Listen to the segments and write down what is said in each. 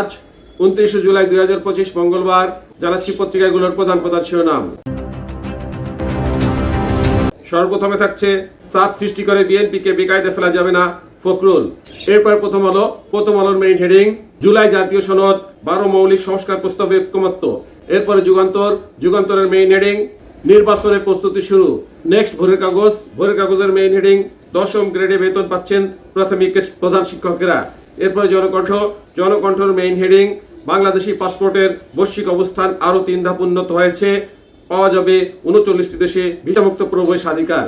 আজ, উনত্রিশে জুলাই দুই হাজার পঁচিশ মঙ্গলবার, জানাচ্ছি পত্রিকাগুলোর প্রধান প্রধান শিরোনাম। সর্বপ্রথমে থাকছে, চাপ সৃষ্টি করে বিএনপিকে বেকায়দে ফেলা যাবে না ফখরুল। এরপর প্রথম আলো, প্রথম আলোর মেইন হেডিং জুলাই জাতীয় সনদ, বারো মৌলিক সংস্কার প্রস্তাবে ঐক্যমত্য। এরপরে যুগান্তর, যুগান্তরের মেইন হেডিং নির্বাচনের প্রস্তুতি শুরু। নেক্সট ভোরের কাগজ, ভোরের কাগজের মেইন হেডিং দশম গ্রেডে বেতন পাচ্ছেন প্রাথমিক প্রধান শিক্ষকেরা। এরপরে জনকণ্ঠ, জনকণ্ঠর মেইন হেডিং বাংলাদেশি পাসপোর্টের বৈশ্বিক অবস্থান আরও তিন ধাপ উন্নত হয়েছে। পাওয়া যাবে উনচল্লিশটি দেশে ভিসামুক্ত প্রবেশ অধিকার।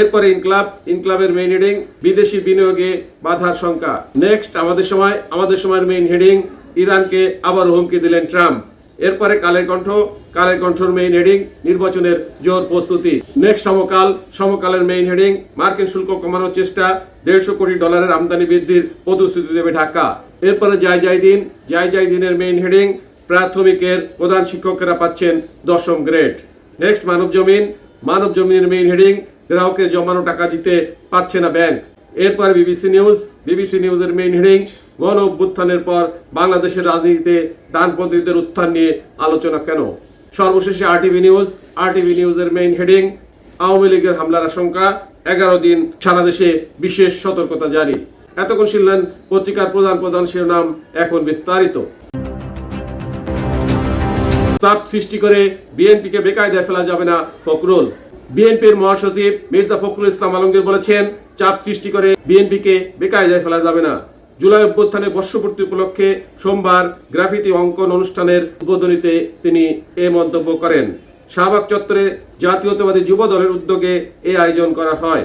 এরপরে ইনক্লাব, ইনক্লাবের মেইন হেডিং বিদেশি বিনিয়োগে বাধার সংখ্যা। নেক্সট আমাদের সময়, আমাদের সময়ের মেইন হেডিং ইরানকে আবার হুমকি দিলেন ট্রাম্প। এরপরে কালের কণ্ঠ, কালের কণ্ঠর মেইন হেডিং নির্বাচনের জোর প্রস্তুতি। নেক্সট সমকাল, সমকালের মেইন হেডিং মার্কিন শুল্ক কমানোর চেষ্টা, দেড়শো কোটি ডলারের আমদানি বৃদ্ধির প্রতিশ্রুতি দেবে ঢাকা। এরপরে যাই যাই দিন যাই যাই দিনের মেইন হেডিং প্রাথমিকের প্রধান শিক্ষকেরা পাচ্ছেন দশম গ্রেড নেক্সট মানব জমিন, মানব জমিনের মেইন হেডিং গ্রাহকের জমানো টাকা দিতে পারছে না ব্যাংক এরপর বিবিসি নিউজ বিবিসি নিউজের মেইন হেডিং গণ অভ্যুত্থানের পর বাংলাদেশের রাজনীতিতে ডানপন্থীদের উত্থান নিয়ে আলোচনা কেন? সর্বশেষে আরটিভি নিউজ আরটিভি নিউজের মেইন হেডিং আওয়ামী লীগের হামলার আশঙ্কা, এগারো দিন সারা দেশে বিশেষ সতর্কতা জারি। এতক্ষণ শুনলেন পত্রিকার প্রধান প্রধান শিরোনাম, এখন বিস্তারিত। চাপ সৃষ্টি করে বিএনপিকে বেকায়দায় ফেলা যাবে না ফখরুল। বিএনপির মহাসচিব মির্জা ফখরুল ইসলাম আলমগীর বলেছেন, চাপ সৃষ্টি করে বিএনপিকে বেকায়দায় ফেলা যাবে না। জুলাই অভ্যুত্থানে বর্ষপূর্তি উপলক্ষে সোমবার গ্রাফিতি অঙ্কন অনুষ্ঠানের উদ্বোধনীতে তিনি এ মন্তব্য করেন। শাহবাগ চত্বরে জাতীয়তাবাদী যুব দলের উদ্যোগে এ আয়োজন করা হয়।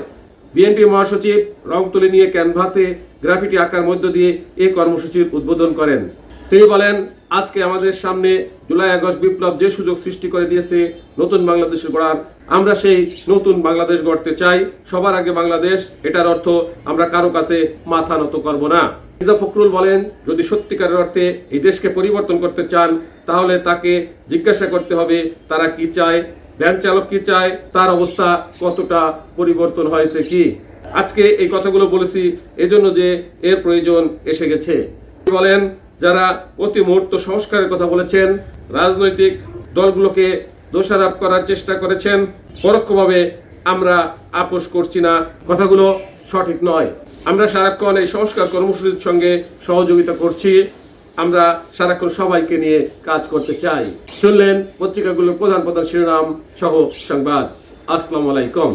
বিএনপি মহাসচিব রং তুলি নিয়ে ক্যানভাসে গ্রাফিটি আঁকার মধ্য দিয়ে এ কর্মসূচির উদ্বোধন করেন। তিনি বলেন, আজকে আমাদের সামনে জুলাই আগস্ট বিপ্লব যে সুযোগ সৃষ্টি করে দিয়েছে, নতুন বাংলাদেশের গড়ার, আমরা সেই নতুন বাংলাদেশ গড়তে চাই। সবার আগে বাংলাদেশ, এটার অর্থ আমরা কারও কাছে মাথা নত করব না। মির্জা ফখরুল বলেন, যদি সত্যিকারের অর্থে এই দেশকে পরিবর্তন করতে চান, তাহলে তাকে জিজ্ঞাসা করতে হবে, তারা কি চায়, ভ্যান চালক কি চায়, তার অবস্থা কতটা পরিবর্তন হয়েছে কি? আজকে এই কথাগুলো বলেছি, এজন্য যে এর প্রয়োজন এসে গেছে। বলেন, যারা অতি মুহূর্ত সংস্কারের কথা বলেছেন, রাজনৈতিক দলগুলোকে দোষারোপ করার চেষ্টা করেছেন, পরোক্ষভাবে আমরা আপোষ করছি না। কথাগুলো সঠিক নয়। আমরা সারাক্ষণ এই সংস্কার কর্মসূচির সঙ্গে সহযোগিতা করছি। আমরা সারাক্ষণ সবাইকে নিয়ে কাজ করতে চাই। শুনলেন পত্রিকাগুলোর প্রধান প্রধান শিরোনাম সহ সংবাদ। আসসালামু আলাইকুম।